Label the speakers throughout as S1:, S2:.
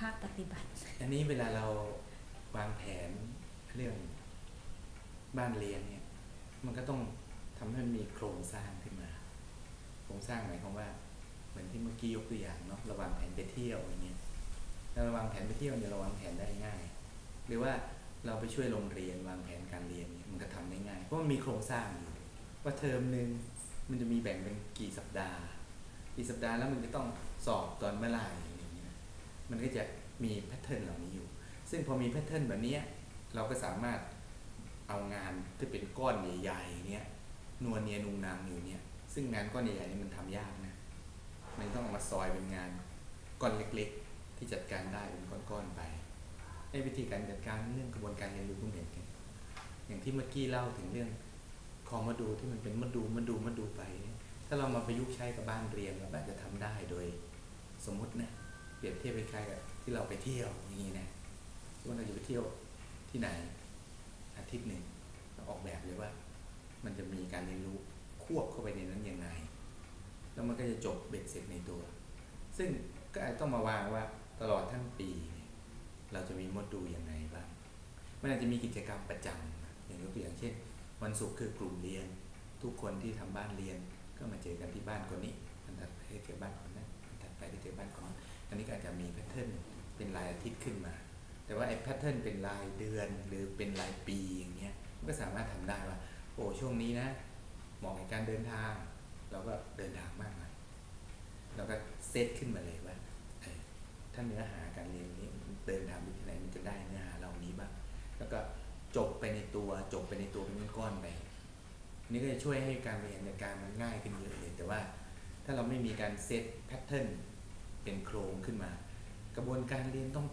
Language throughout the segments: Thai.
S1: ภาคปฏิบัติ
S2: อันนี้เวลาเราวางแผนเรื่องบ้านเรียนเนี่ย มันก็ต้องทำให้มันมีโครงสร้างขึ้นมา โครงสร้างหมายความว่า เหมือนที่เมื่อกี้ยกตัวอย่างเนาะระวางแผนไปเที่ยวอย่างเงี้ยเราวางแผนไปเที่ยวเนี่ยเราวางแผนได้ง่าย หรือว่าเราไปช่วยโรงเรียนวางแผนการเรียนเนี่ยมันก็ทำได้ง่าย เพราะมันมีโครงสร้างอยู่ว่าเทอมหนึ่งมันจะมีแบ่งเป็นกี่สัปดาห์ กี่สัปดาห์แล้วมันจะต้องสอบตอนเมื่อไหร่ มันก็จะมีแพทเทิร์นเหล่านี้อยู่ ซึ่งพอมีแพทเทิร์นแบบนี้เราก็สามารถเอางานที่เป็นก้อนใหญ่ๆเนี้ยนวลเนียนุงนางอยู่เนี่ย ซึ่งงานก้อนใหญ่ๆนี่มันทำยากนะมันต้องเอามาซอยเป็นงานก้อนเล็กๆ ที่จัดการได้เป็นก้อนๆไปไอ้วิธีการจัดการเรื่องกระบวนการเรียนรู้คุณเห็นไหมอย่างที่เมื่อกี้เล่าถึงเรื่องคอมาดูที่มันเป็นมาดูมาดูมาดูไป ถ้าเรามาประยุกต์ใช้กับบ้านเรียนเราอาจจะทำได้โดยสมมตินะ รียบเทียบคล้ายๆกับที่เราไปเที่ยวอย่างนี้นะสมมติเราจะไปเที่ยวที่ไหน อาทิตย์หนึ่งเราออกแบบเลยว่า มันจะมีการเรียนรู้ควบเข้าไปในนั้นยังไง แล้วมันก็จะจบเบ็ดเสร็จในตัว ซึ่งก็อาจต้องมาวางว่าตลอดทั้งปี เราจะมีมดูลยังไงบ้าง มันอาจจะมีกิจกรรมประจำอย่างยกตัวอย่างเช่น วันศุกร์คือกลุ่มเรียน ทุกคนที่ทำบ้านเรียนก็มาเจอกันที่บ้านคนนี้มันถัดไปก็เจอบ้านคนนั้นมันถัดไปก็เจอบ้านคนนั้น อันนี้ก็อาจจะมีแพทเทิร์นเป็นรายอาทิตย์ขึ้นมา แต่ว่าไอ้แพทเทิร์นเป็นรายเดือนหรือเป็นรายปีอย่างเงี้ยก็สามารถทำได้ว่า โอ้ช่วงนี้นะเหมาะกับการเดินทาง เราก็เดินทางมากหน่อยเราก็เซตขึ้นมาเลยว่าถ้าเนื้อหาการเรียนนี้เดินทางไปที่ไหนมันจะได้เนื้อหาเหล่านี้บ้างแล้วก็จบไปในตัวจบไปในตัวเป็นก้อนไปนี่ก็จะช่วยให้การเรียนในการมันง่ายขึ้นเยอะเลยแต่ว่าถ้าเราไม่มีการเซตแพทเทิร์น เป็นโครงขึ้นมา กระบวนการเรียนต้อง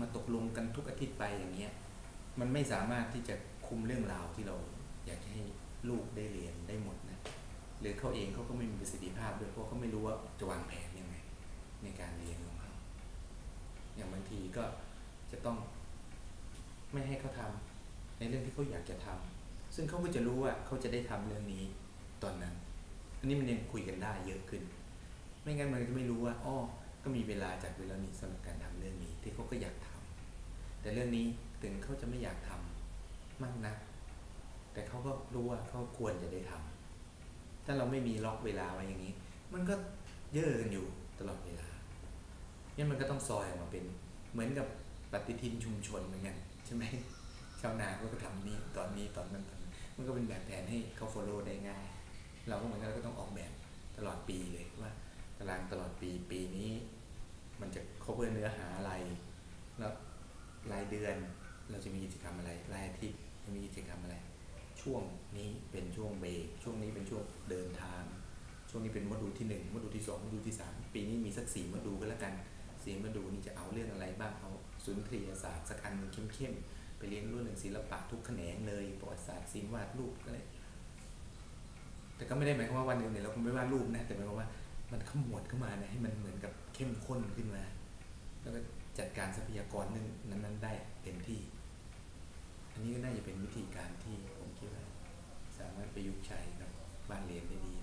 S2: มาตกลงกันทุกอาทิตย์ไปอย่างเงี้ยมันไม่สามารถที่จะคุมเรื่องราวที่เราอยากให้ลูกได้เรียนได้หมดนะหรือเขาเองเขาก็ไม่มีประสิทธิภาพด้วยเพราะเขาไม่รู้ว่าจะวางแผนยังไงในการเรียนของเขาอย่างบางทีก็จะต้องไม่ให้เขาทำในเรื่องที่เขาอยากจะทำซึ่งเขาก็จะรู้ว่าเขาจะได้ทำเรื่องนี้ตอนนั้น อันนี้มันยังคุยกันได้เยอะขึ้น ไม่งั้นมันจะไม่รู้ว่าอ้อ ก็มีเวลาจากเวลานี้สำหรับการทำเรื่องนี้ ที่เขาก็อยากทำแต่เรื่องนี้ถึงเขาจะไม่อยากทำมากนะแต่เขาก็รู้ว่าเขาควรจะได้ทำถ้าเราไม่มีล็อกเวลาไว้อย่างนี้ มันก็เยอะกันอยู่ตลอดเวลาเนี่ยมันก็ต้องซอยออกมาเป็นเหมือนกับปฏิทินชุมชนเหมือนกันใช่ไหมชาวนาก็ทำนี้ตอนนี้ตอนนั้นตอนนั้นมันก็เป็นแบบแผนให้เขา follow ได้ง่าย เราก็เหมือนกันเราก็ต้องออกแบบตลอดปีเลยว่า ตารางตลอดปีปีนี้ มันจะ cover เนื้อหาอะไร แล้วรายเดือนเราจะมีกิจกรรมอะไร รายอาทิตย์จะมีกิจกรรมอะไร ช่วงนี้เป็นช่วงเบรกช่วงนี้เป็นช่วงเดินทาง ช่วงนี้เป็นโมดูลที่หนึ่งโมดูลที่สองโมดูลที่สามปีนี้มีสักสี่โมดูลก็แล้วกันสี่โมดูลนี่จะเอาเรื่องอะไรบ้างเอาสุนทรียศาสตร์สักอันเข้มๆไปเรียนรู้เรื่องศิลปะทุกแขนงเลยประวัติศาสตร์ศิลป์วาดรูปอะไรแต่ก็ไม่ได้หมายความว่าวันหนึ่งเนี่ยเราคงไม่วาดรูปนะแต่หมายความว่า มันขมวดเข้ามานะให้มันเหมือนกับเข้มข้นขึ้นมา แล้วก็จัดการทรัพยากรนึงนั้นๆได้เต็มที่ อันนี้ก็น่าจะเป็นวิธีการที่ผมคิดว่า สามารถประยุกต์ใช้กับบ้านเรียนได้ดี